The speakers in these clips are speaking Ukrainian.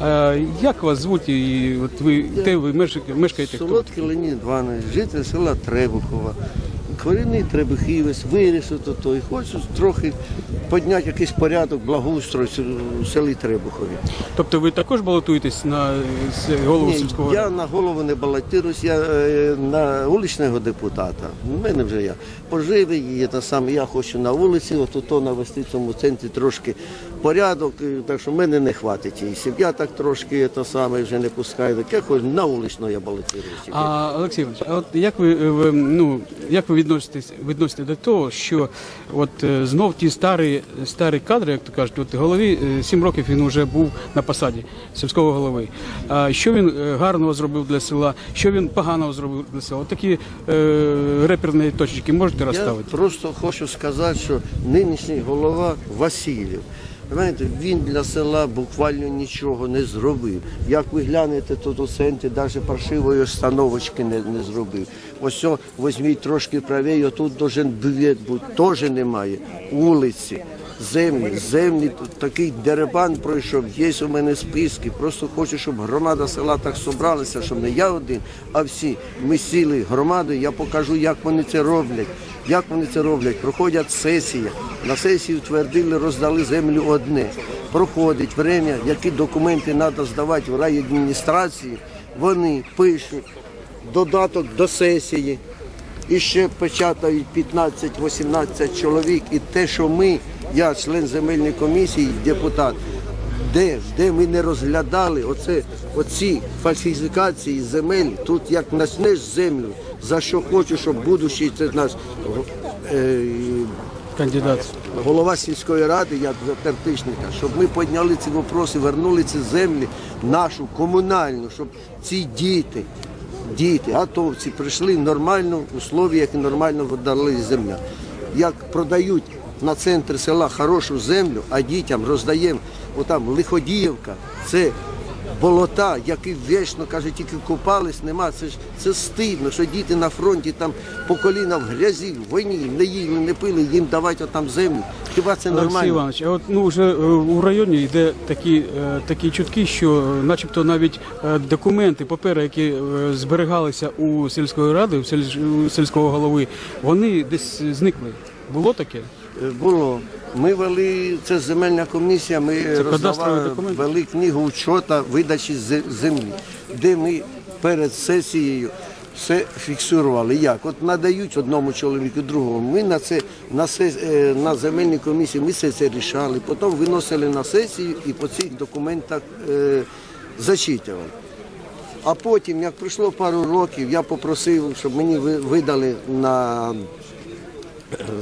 А, як вас звуть і от ви, де ви мешкаєте? Солодкий Леонід Іванович, житель села Требухова. Корінний Требухівець, виріс тут то і хочу трохи підняти якийсь порядок, благоустрой в селі Требухові. Тобто ви також балотуєтесь на голову Ні, сільського я на голову не балотируюсь, я е, на вуличного депутата. У мене вже я поживий, і те саме, я хочу на вулиці, от то навести в цьому центрі трошки порядок, так що мене не хватить. І сім'я так трошки те саме вже не пускає. Так я хочу на вуличного я балотируюсь. А Олексій Іванович, от як ви, е, ви, ну як ви відноситесь відносите до того, що от е, знов ті старі старі кадри, як то кажуть, от голові е, сім років він вже був на посаді сільського голови. А що він е, гарного зробив для села, що він поганого зробив для села? От такі е, реперні точки можете Я розставити? просто хочу сказати, що нинішній голова Васильєв. Знаєте, він для села буквально нічого не зробив. Як ви глянете, тут у центрі навіть паршивої остановочки не, не зробив. Ось о, візьміть трошки правее, тут должен бювет бути, теж немає. Вулиці, землі, землі, такий деребан пройшов, є у мене списки. Просто хочу, щоб громада села так собралася, щоб не я один, а всі. Ми сіли громадою, я покажу, як вони це роблять. Як вони це роблять? Проходять сесії. На сесії утвердили, роздали землю одне. Проходить время, які документи треба здавати в райадміністрації. Вони пишуть додаток до сесії. І ще печатають 15-18 чоловік. І те, що ми, я член земельної комісії, депутат, де, де ми не розглядали оце, оці фальсифікації земель, тут як начнеш землю, за що хочу, щоб будущий це наш е, Кандидат. голова сільської ради, як Тертичника, щоб ми підняли ці вопроси, вернули ці землі нашу комунальну, щоб ці діти, діти, атовці прийшли в нормальну як і нормально дали земля. Як продають на центр села хорошу землю, а дітям роздаємо отам Лиходіївка, це болота, які вічно каже, тільки купались, нема. Це ж це стидно, що діти на фронті там по коліна в грязі, в війні, не їли, не пили, їм давати там землю. Хіба це Олексій нормально? Іванович, а от ну вже е, у районі йде такі, е, такі чутки, що е, начебто навіть документи, папери, які зберігалися у сільської ради, у сільського голови, вони десь зникли. Було таке? Е, Було. Ми вели, це земельна комісія, ми роздавали, вели книгу учота видачі зе- землі, де ми перед сесією все фіксували. Як? От надають одному чоловіку, другому. Ми на це на, сес- е, на земельній комісії ми все це рішали, потім виносили на сесію і по цих документах е, зачитували. А потім, як пройшло пару років, я попросив, щоб мені видали на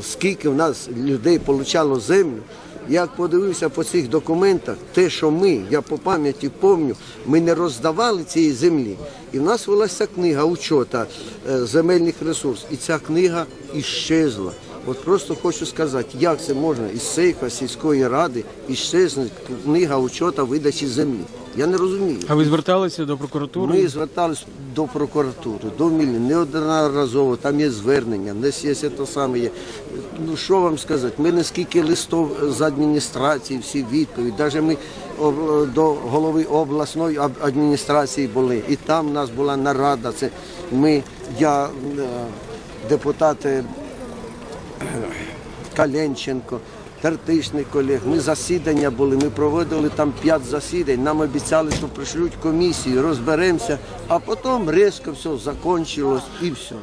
скільки в нас людей получало землю. Як подивився по цих документах, те, що ми, я по пам'яті пам'ятаю, ми не роздавали цієї землі. І в нас велася книга учота е, земельних ресурсів. І ця книга іщезла. От просто хочу сказати, як це можна із сейфа сільської ради іщезне книга учота видачі землі. Я не розумію. А ви зверталися до прокуратури? Ми зверталися до прокуратури, до Мільни, неодноразово, там є звернення, десь є те саме. Є. Ну що вам сказати, ми не скільки листов з адміністрації, всі відповіді. Навіть ми до голови обласної адміністрації були, і там у нас була нарада. Це ми, я, е, депутати Каленченко, Тертичний колег. Ми засідання були, ми проводили там п'ять засідань. Нам обіцяли, що пришлють комісію, розберемося, а потім різко все закінчилось і все.